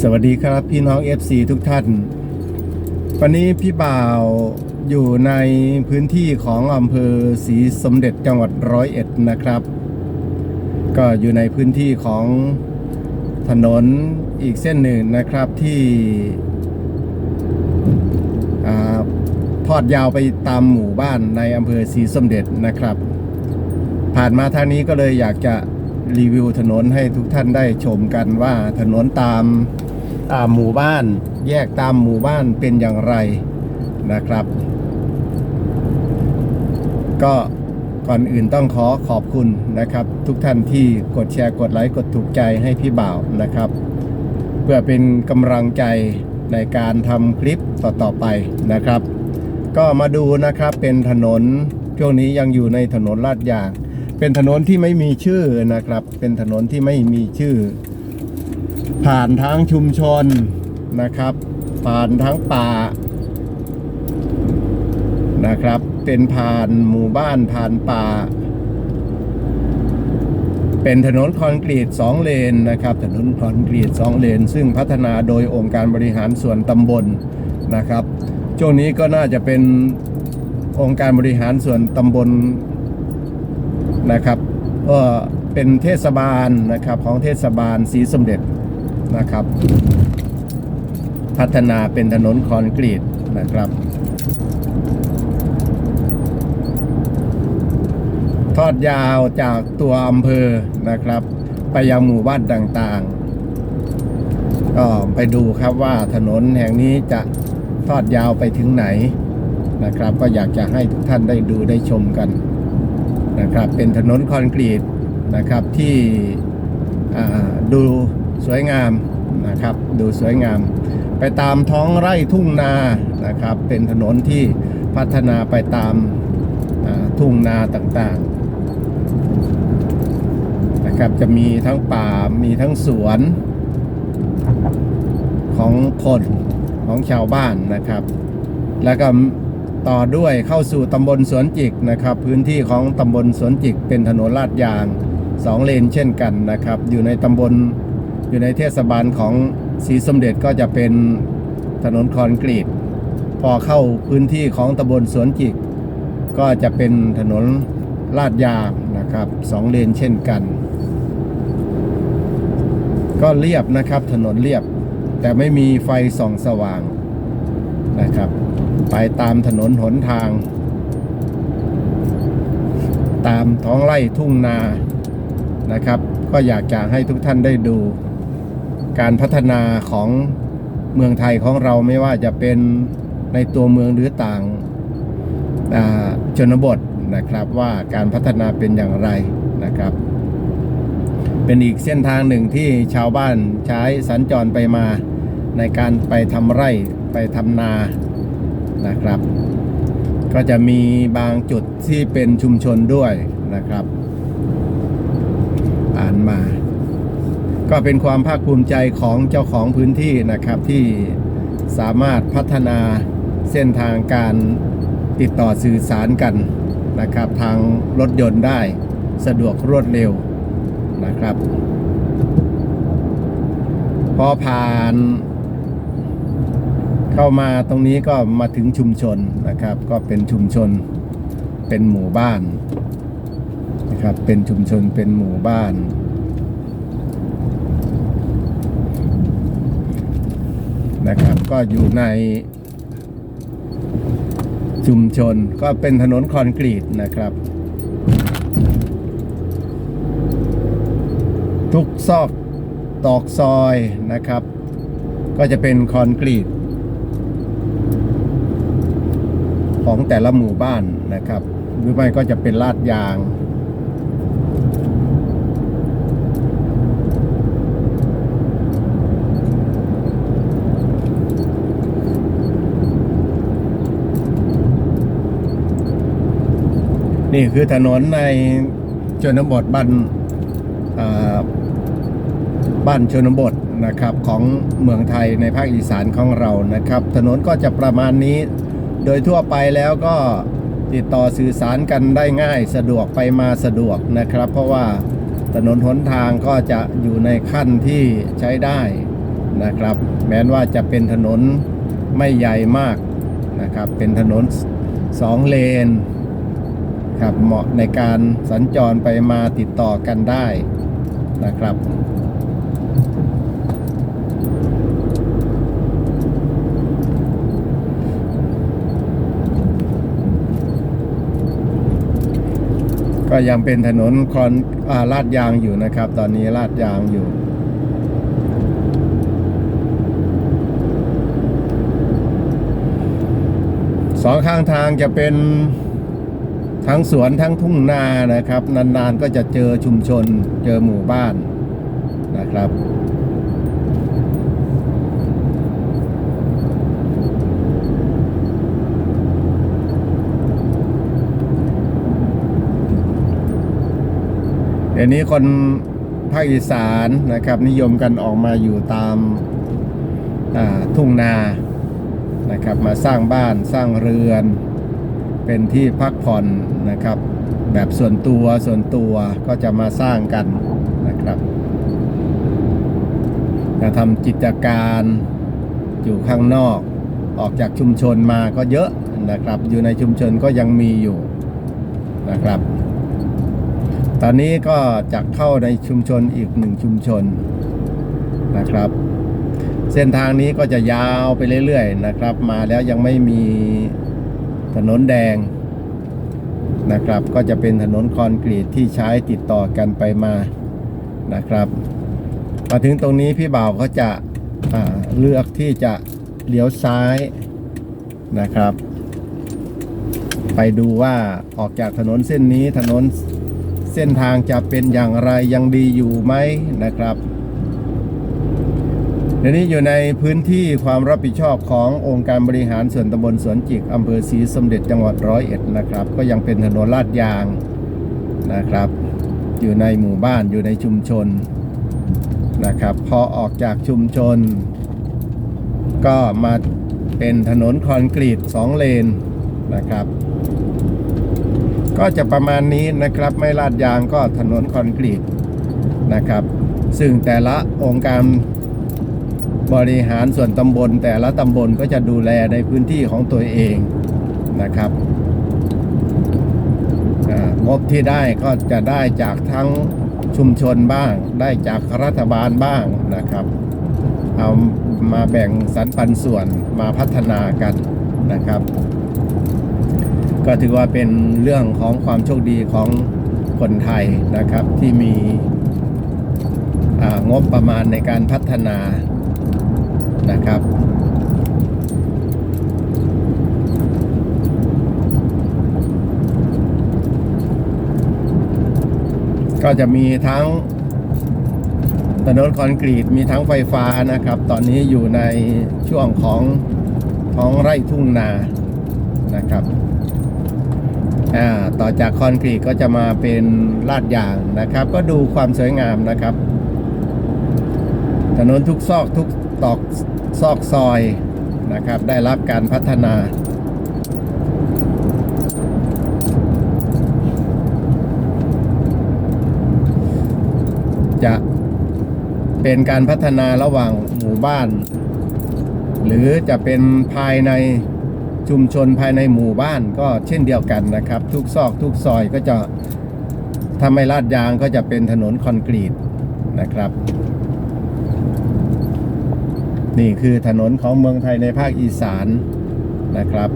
สวัสดีครับพี่น้อง FC ทุกท่าน วันนี้พี่บ่าวอยู่ในพื้นที่ของอำเภอศรีสมเด็จจังหวัดร้อยเอ็ดนะครับ ก็อยู่ในพื้นที่ของถนนอีกเส้นหนึ่งนะครับที่ทอดยาวไปตามหมู่บ้านในอำเภอศรีสมเด็จนะครับ ผ่านมาทางนี้ก็เลยอยากจะ รีวิวถนนให้ทุกท่านได้ชมกันว่าถนนตามตามหมู่บ้าน แยกตามหมู่บ้านเป็นอย่างไรนะครับ ก็ก่อนอื่นต้องขอขอบคุณนะครับ ทุกท่านที่กดแชร์กดไลค์กดถูกใจให้พี่บ่าวนะครับ เพื่อเป็นกำลังใจในการทำคลิปต่อๆไปนะครับ ก็มาดูนะครับเป็นถนนช่วงนี้ยังอยู่ในถนนลาดยาง เป็นถนนที่ไม่มีชื่อนะครับ เป็นถนนที่ไม่มีชื่อ ผ่านทั้งชุมชนนะครับ ผ่านทั้งป่านะครับ เป็นผ่านหมู่บ้านผ่านป่า เป็นถนนคอนกรีต2เลนนะครับ ถนนคอนกรีต2เลน ซึ่งพัฒนาโดยองค์การบริหารส่วนตำบลนะครับช่วงนี้ก็น่าจะเป็นองค์การบริหารส่วนตำบล นะครับก็เป็นเทศบาลนะครับของเทศบาลศรีสมเด็จนะครับ พัฒนาเป็นถนนคอนกรีตนะครับทอดยาวจากตัวอำเภอนะครับ ไปยังหมู่บ้านต่างๆ ก็ไปดูครับว่าถนนแห่งนี้จะทอดยาวไปถึงไหนนะครับ ก็อยากจะให้ทุกท่านได้ดูได้ชมกัน นะครับ เป็นถนนคอนกรีตนะครับที่ดูสวยงามนะครับ ดูสวยงาม ไปตามท้องไร่ทุ่งนานะครับ เป็นถนนที่พัฒนาไปตามทุ่งนาต่างๆนะครับจะมีทั้งป่ามีทั้งสวนของคนของชาวบ้านนะครับ แล้วก็ ต่อด้วยเข้าสู่ตำบลสวนจิกนะครับ พื้นที่ของตำบลสวนจิกเป็นถนนลาดยางสองเลนเช่นกันนะครับ อยู่ในตำบลอยู่ในเทศบาลของศรีสมเด็จก็จะเป็นถนนคอนกรีต พอเข้าพื้นที่ของตำบลสวนจิก ก็จะเป็นถนนลาดยางนะครับสองเลนเช่นกัน ก็เรียบนะครับถนนเรียบ แต่ไม่มีไฟส่องสว่างนะครับ ไปตามถนนหนทาง ตามท้องไร่ทุ่งนานะครับ ก็อยากจะให้ทุกท่านได้ดู การพัฒนาของเมืองไทยของเราไม่ว่าจะเป็นในตัวเมืองหรือต่างชนบทนะครับว่าการพัฒนาเป็นอย่างไรนะครับ เป็นอีกเส้นทางหนึ่งที่ชาวบ้านใช้สัญจรไปมาในการไปทำไร่ไปทำนา นะครับ ก็จะมีบางจุดที่เป็นชุมชนด้วยนะครับ อ่านมา ก็เป็นความภาคภูมิใจของเจ้าของพื้นที่นะครับที่สามารถพัฒนาเส้นทางการติดต่อสื่อสารกันนะครับ ทางรถยนต์ได้สะดวกรวดเร็วนะครับ พอผ่าน เข้ามาตรงนี้ก็มาถึงชุมชนนะครับ ก็เป็นชุมชนเป็นหมู่บ้านนะครับเป็นชุมชนเป็นหมู่บ้าน นะครับก็อยู่ในชุมชนก็เป็นถนนคอนกรีตนะครับ ทุกซอกตอกซอยนะครับ ก็จะเป็นคอนกรีต ของแต่ละหมู่บ้านนะครับ หรือไม่ก็จะเป็นลาดยางนี่คือถนนในชนบทบ้านบ้านชนบทนะครับของเมืองไทยในภาคอีสานของเรานะครับ ถนนก็จะประมาณนี้ โดยทั่วไปแล้วก็ติดต่อสื่อสารกันได้ง่ายสะดวกไปมาสะดวกนะครับ เพราะว่าถนนหนทางก็จะอยู่ในขั้นที่ใช้ได้นะครับ แม้ว่าจะเป็นถนนไม่ใหญ่มากนะครับ เป็นถนนสองเลนครับเหมาะในการสัญจรไปมาติดต่อกันได้นะครับ ก็ยังเป็นถนนคอนอาลาดยางอยู่นะครับ ตอนนี้ลาดยางอยู่ สองข้างทางจะเป็นทั้งสวนทั้งทุ่งนานะครับ นานๆก็จะเจอชุมชนเจอหมู่บ้านนะครับ ยวนี้คนภาคอีสานนะครับ นิยมกันออกมาอยู่ตามาทุ่งนานะครับ มาสร้างบ้านสร้างเรือน เป็นที่พักผ่อนนะครับ แบบส่วนตัวส่วนตัวก็จะมาสร้างกันนะครับจะทำกิจการอยู่ข้างนอกออกจากชุมชนมาก็เยอะนะครับ อยู่ในชุมชนก็ยังมีอยู่นะครับ ตอนนี้ก็จะเข้าในชุมชนอีกหนึ่งชุมชนนะครับ เส้นทางนี้ก็จะยาวไปเรื่อยๆนะครับ มาแล้วยังไม่มีถนนแดงนะครับ ก็จะเป็นถนนคอนกรีตที่ใช้ติดต่อกันไปมานะครับมาถึงตรงนี้พี่บ่าวก็จะเลือกที่จะเลี้ยวซ้ายนะครับ ไปดูว่าออกจากถนนเส้นนี้ถนน ส้นทางจะเป็นอย่างไรยังดีอยู่ไหมนะครับเดี๋ยวนี้อยู่ในพื้นที่ความรับผิดชอบขององค์การบริหารส่วนตำบลสวนจิกอำเภอศรีสมเด็จจังหวัดร้อยเอ็ดนะครับ ก็ยังเป็นถนนลาดยางนะครับ อยู่ในหมู่บ้านอยู่ในชุมชนนะครับ พอออกจากชุมชน ก็มาเป็นถนนคอนกรีตสองเลนนะครับ ก็จะประมาณนี้นะครับ ไม่ลาดยางก็ถนนคอนกรีตนะครับ ซึ่งแต่ละองค์การบริหารส่วนตำบล แต่ละตำบลก็จะดูแลในพื้นที่ของตัวเองนะครับงบที่ได้ก็จะได้จากทั้งชุมชนบ้าง ได้จากรัฐบาลบ้างนะครับ เอามาแบ่งสรรปันส่วนมาพัฒนากันนะครับ ก็ถือว่าเป็นเรื่องของความโชคดีของคนไทยนะครับที่มีงบประมาณในการพัฒนานะครับ ก็จะมีทั้งถนนคอนกรีตมีทั้งไฟฟ้านะครับ ตอนนี้อยู่ในช่วงของท้องไร่ทุ่งนานะครับ ต่อจากคอนกรีตก็จะมาเป็นลาดยางนะครับ ก็ดูความสวยงามนะครับ ถนนทุกซอกทุกตอกซอกซอยนะครับ ได้รับการพัฒนาจะเป็นการพัฒนาระหว่างหมู่บ้าน หรือจะเป็นภายใน ชุมชนภายในหมู่บ้านก็เช่นเดียวกันนะครับ ทุกซอกทุกซอยก็จะถ้าไม่ลาดยางก็จะเป็นถนนคอนกรีตนะครับ นี่คือถนนของเมืองไทยในภาคอีสานนะครับ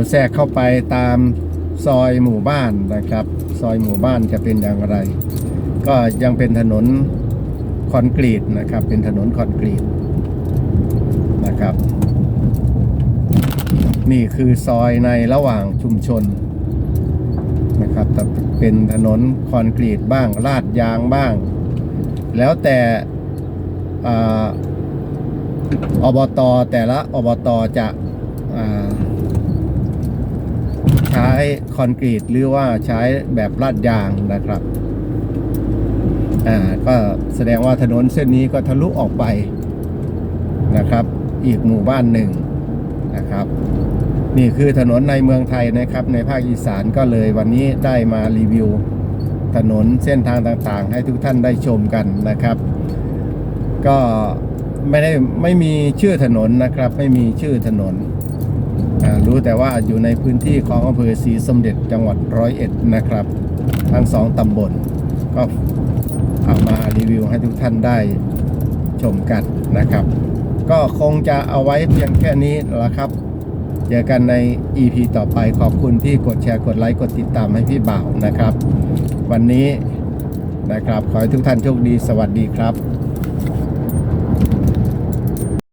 ยวแทรกเข้าไปตามซอยหมู่บ้านนะครับ ซอยหมู่บ้านจะเป็นอย่างไร ก็ยังเป็นถนนคอนกรีตนะครับ เป็นถนนคอนกรีตนะครับ นี่คือซอยในระหว่างชุมชนนะครับแต่เป็นถนนคอนกรีตบ้างลาดยางบ้าง แล้วแต่อ่าอบตแต่ละอบตจะอ่า ใช้คอนกรีตหรือว่าใช้แบบลาดยางนะครับ อ่าก็แสดงว่าถนนเส้นนี้ก็ทะลุออกไปนะครับ อีกหมู่บ้านหนึ่งนะครับ นี่คือถนนในเมืองไทยนะครับ ในภาคอีสานก็เลยวันนี้ได้มารีวิว ถนนเส้นทางต่างๆ ให้ทุกท่านได้ชมกันนะครับ ก็ไม่ได้ไม่มีชื่อถนนนะครับ ไม่มีชื่อถนน รู้แต่ว่าอยู่ในพื้นที่ของอำเภอศรีสมเด็จจังหวัดร้อยเอ็ดนะครับ ทั้งสองตำบล ก็เอามารีวิวให้ทุกท่านได้ชมกันนะครับ ก็คงจะเอาไว้เพียงแค่นี้ละครับ เจอกันใน EP ต่อไปขอบคุณที่กดแชร์กดไลค์กดติดตามให้พี่บ่าวนะครับ วันนี้นะครับ ขอให้ทุกท่านโชคดีสวัสดีครับ